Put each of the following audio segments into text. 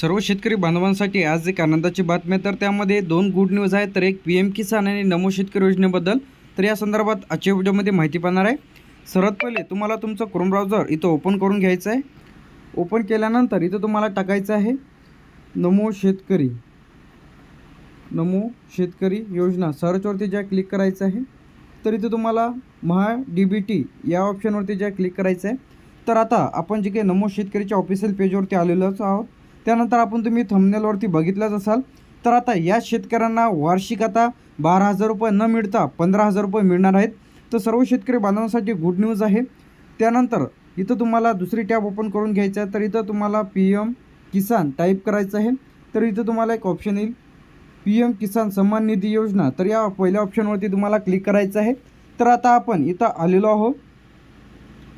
सर्व शेतकरी बांधवांसाठी आज एक आनंदाची बातमी आहे. तर त्यामध्ये दोन गुड न्यूज आहेत. तर एक पी एम किसान आणि नमो शेतकरी योजनेबद्दल. तर या संदर्भात आजच्या व्हिडिओमध्ये माहिती पाहणार आहे. सर्वात पहिले तुम्हाला तुमचं क्रोम ब्राउझर इथं ओपन करून घ्यायचं आहे. ओपन केल्यानंतर इथं तुम्हाला टाकायचं आहे नमो शेतकरी. नमो शेतकरी योजना. सर्चवरती ज्या क्लिक करायचं आहे तर इथं तुम्हाला महा डी बी टी या ऑप्शनवरती ज्या क्लिक करायचं आहे. तर आता आपण जे काही नमो शेतकरीच्या ऑफिशियल पेजवरती आलेलोच आहोत. त्यानंतर आपण तुम्ही थंबनेलवरती बघितलंच असाल. तर आता या शेतकऱ्यांना वार्षिक आता बारा हजार रुपये न मिळता पंधरा हजार रुपये मिळणार आहेत. तर सर्व शेतकरी बांधवांसाठी गुड न्यूज आहे. त्यानंतर इथं तुम्हाला दुसरी टॅब ओपन करून घ्यायचं आहे. तर इथं तुम्हाला पी एम किसान टाईप करायचं आहे. तर इथं तुम्हाला एक ऑप्शन येईल. पी एम किसान सन्मान निधी योजना. तर या पहिल्या ऑप्शनवरती तुम्हाला क्लिक करायचं आहे. तर आता आपण इथं आलेलो आहोत.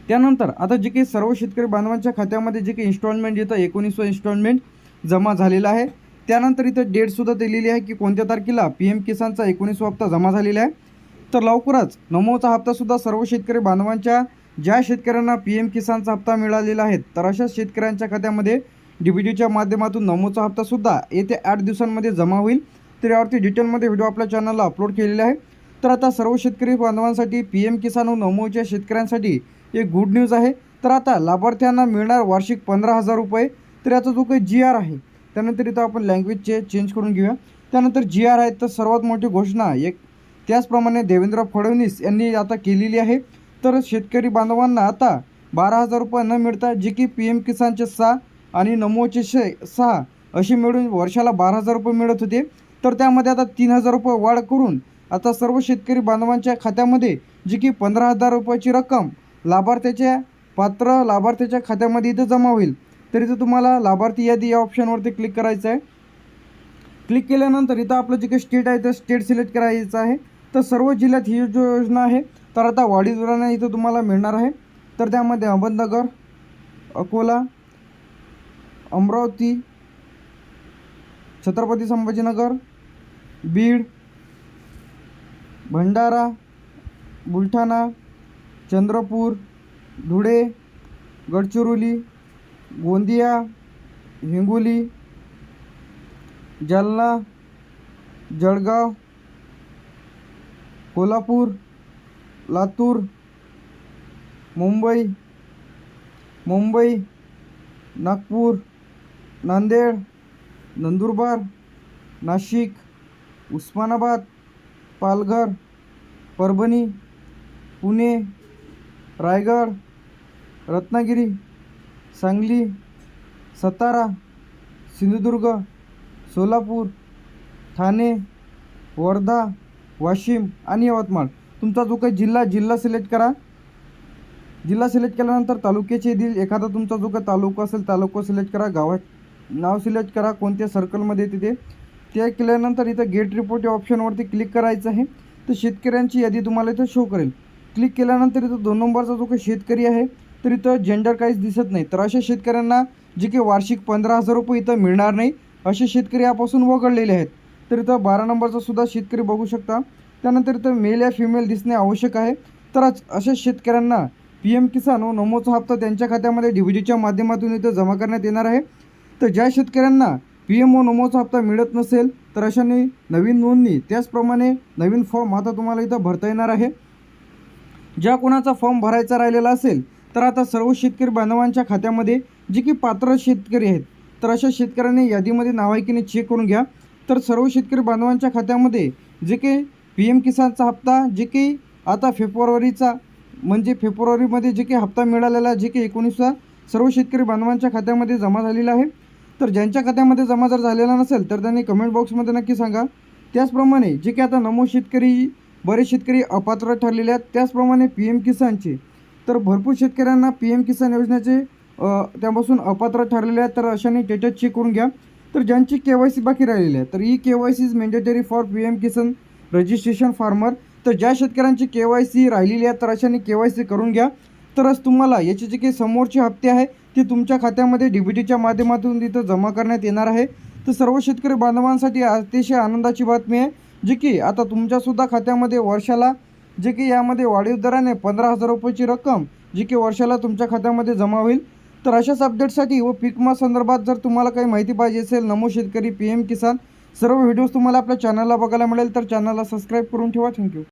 त्यानंतर आता जे काही सर्व शेतकरी बांधवांच्या खात्यामध्ये जे काही इन्स्टॉलमेंट येतं एकोणीसव इन्स्टॉलमेंट जमा झालेलं आहे. त्यानंतर इथं डेटसुद्धा दिलेली आहे की कोणत्या तारखेला पी एम किसानचा एकोणीसवा हप्ता जमा झालेला आहे. तर लवकरच नमोचा हप्तासुद्धा सर्व शेतकरी बांधवांच्या ज्या शेतकऱ्यांना पी एम किसानचा हप्ता मिळालेला आहे तर अशा शेतकऱ्यांच्या खात्यामध्ये डी बी डीच्या माध्यमातून नमोचा हप्तासुद्धा येत्या आठ दिवसांमध्ये जमा होईल. तर यावरती डिटेलमध्ये व्हिडिओ आपल्या चॅनलला अपलोड केलेला आहे. तर आता सर्व शेतकरी बांधवांसाठी पी एम किसान हो व नमोच्या शेतकऱ्यांसाठी एक गुड न्यूज आहे. तर आता लाभार्थ्यांना मिळणार वार्षिक पंधरा हजार रुपये. तर याचा जो काही जी आर आहे त्यानंतर इथं आपण लँग्वेजचे चेंज करून घेऊया. त्यानंतर जी आर आहे तर सर्वात मोठी घोषणा एक. त्याचप्रमाणे देवेंद्र फडणवीस यांनी आता केलेली आहे. तर शेतकरी बांधवांना आता बारा हजार रुपये न मिळता जे की पी एम किसानचे सहा आणि नमोचे शे सहा अशी मिळून वर्षाला बारा हजार रुपये मिळत होते. तर त्यामध्ये आता तीन हजार रुपये वाढ करून आता सर्व शेतकरी बांधवांच्या खात्यामध्ये जी की पंधरा हजार रुपयाची रक्कम लाभार्थ्याच्या पात्र लाभार्थ्याच्या खात्यामध्ये इथं जमा होईल. तर इथं तुम्हाला लाभार्थी यादी या ऑप्शनवरती क्लिक करायचं आहे. क्लिक केल्यानंतर इथं आपलं जे काही स्टेट आहे ते स्टेट सिलेक्ट करायचं आहे. तर सर्व जिल्ह्यात ही जो योजना आहे तर आता वाढीदुराने इथं तुम्हाला मिळणार आहे. तर त्यामध्ये अहमदनगर अकोला अमरावती छत्रपती संभाजीनगर बीड भंडारा बुलढाणा चंद्रपूर धुळे गडचिरोली गोंदिया हिंगोली जालना जळगाव कोल्हापूर लातूर मुंबई मुंबई नागपूर नांदेड नंदुरबार नाशिक उस्मानाबाद पालघर परभणी पुणे रायगड रत्नागिरी सांगली सातारा सिंधुदुर्ग सोलापूर ठाणे वर्धा वाशिम आणि यवतमाळ. तुमचा जो काही जिल्हा जिल्हा सिलेक्ट करा. जिल्हा सिलेक्ट केल्यानंतर तालुक्याचे येतील. एखादा तुमचा जो काही तालुका असेल तालुका सिलेक्ट करा. गावात नाव सिलेक्ट करा. कोणत्या सर्कलमध्ये तिथे ते. केल्यानंतर इथं गेट रिपोर्ट या ऑप्शनवरती क्लिक करायचं आहे. तर शेतकऱ्यांची यादी तुम्हाला इथं शो करेल. क्लिक केल्यानंतर इथं दोन नंबरचा जो काही शेतकरी आहे तर इथं जेंडर काहीच दिसत नाही. तर अशा शेतकऱ्यांना जे काही वार्षिक पंधरा हजार रुपये इथं मिळणार नाही असे शेतकरी यापासून वगळलेले आहेत. तर इथं बारा नंबरचा सुद्धा शेतकरी बघू शकता. त्यानंतर इथं मेल या फिमेल दिसणे आवश्यक आहे. तर आज अशा शेतकऱ्यांना पी एम किसान व नमोचा हप्ता त्यांच्या खात्यामध्ये डी बी डीच्या माध्यमातून इथं जमा करण्यात येणार आहे. तर ज्या शेतकऱ्यांना पी एम व नमोचा हप्ता मिळत नसेल तर अशाने नवीन नोंदणी त्याचप्रमाणे नवीन फॉर्म आता तुम्हाला इथं भरता येणार आहे. ज्या कोणाचा फॉर्म भरायचा राहिलेला असेल तर आता सर्व शेतकरी बांधवांच्या खात्यामध्ये जे की पात्र शेतकरी आहेत तर अशा शेतकऱ्यांनी यादीमध्ये नाव आहे की नाही चेक करून घ्या. तर सर्व शेतकरी बांधवांच्या खात्यामध्ये जे काही पी एम किसानचा हप्ता जे काही आता फेब्रुवारीचा म्हणजे फेब्रुवारीमध्ये जे काही हप्ता मिळालेला जे काही एकोणीसचा सर्व शेतकरी बांधवांच्या खात्यामध्ये जमा झालेला आहे. तर ज्यांच्या खात्यामध्ये जमा जर झालेला नसेल तर त्यांनी कमेंट बॉक्समध्ये नक्की सांगा. त्याचप्रमाणे जे काही आता नमो शेतकरी बरेच शेतकरी अपात्र ठरलेले आहेत. त्याचप्रमाणे पी एम किसानचे. तर भरपूर शेतकऱ्यांना पी एम किसान योजनेचे त्यापासून अपात्र ठरलेले आहेत. तर अशाने स्टेटस चेक करून घ्या. तर ज्यांची के वाय सी बाकी राहिलेली आहे तर E K Y C is mandatory for P M Kisan registration farmer तर ज्या शेतकऱ्यांची के वाय सी राहिलेली आहे तर अशाने के वाय सी करून घ्या. तरच तुम्हाला याचे जे काही समोरचे हप्ते आहे ते तुमच्या खात्यामध्ये डी बी टीच्या माध्यमातून तिथं जमा करण्यात येणार आहे. तर सर्व शेतकरी बांधवांसाठी अतिशय आनंदाची बातमी आहे. जी की आता तुमच्यासुद्धा खात्यामध्ये वर्षाला जे की यामध्ये वाढीव दराने पंधरा हजार रुपयाची रक्कम जी की वर्षाला तुमच्या खात्यामध्ये जमा होईल. तर अशाच अपडेटसाठी व पिकमा संदर्भात जर तुम्हाला काही माहिती पाहिजे असेल नमो शेतकरी पी एम किसान सर्व व्हिडिओज तुम्हाला आपल्या चॅनलला बघायला मिळेल. तर चॅनलला सबस्क्राईब करून ठेवा. थँक्यू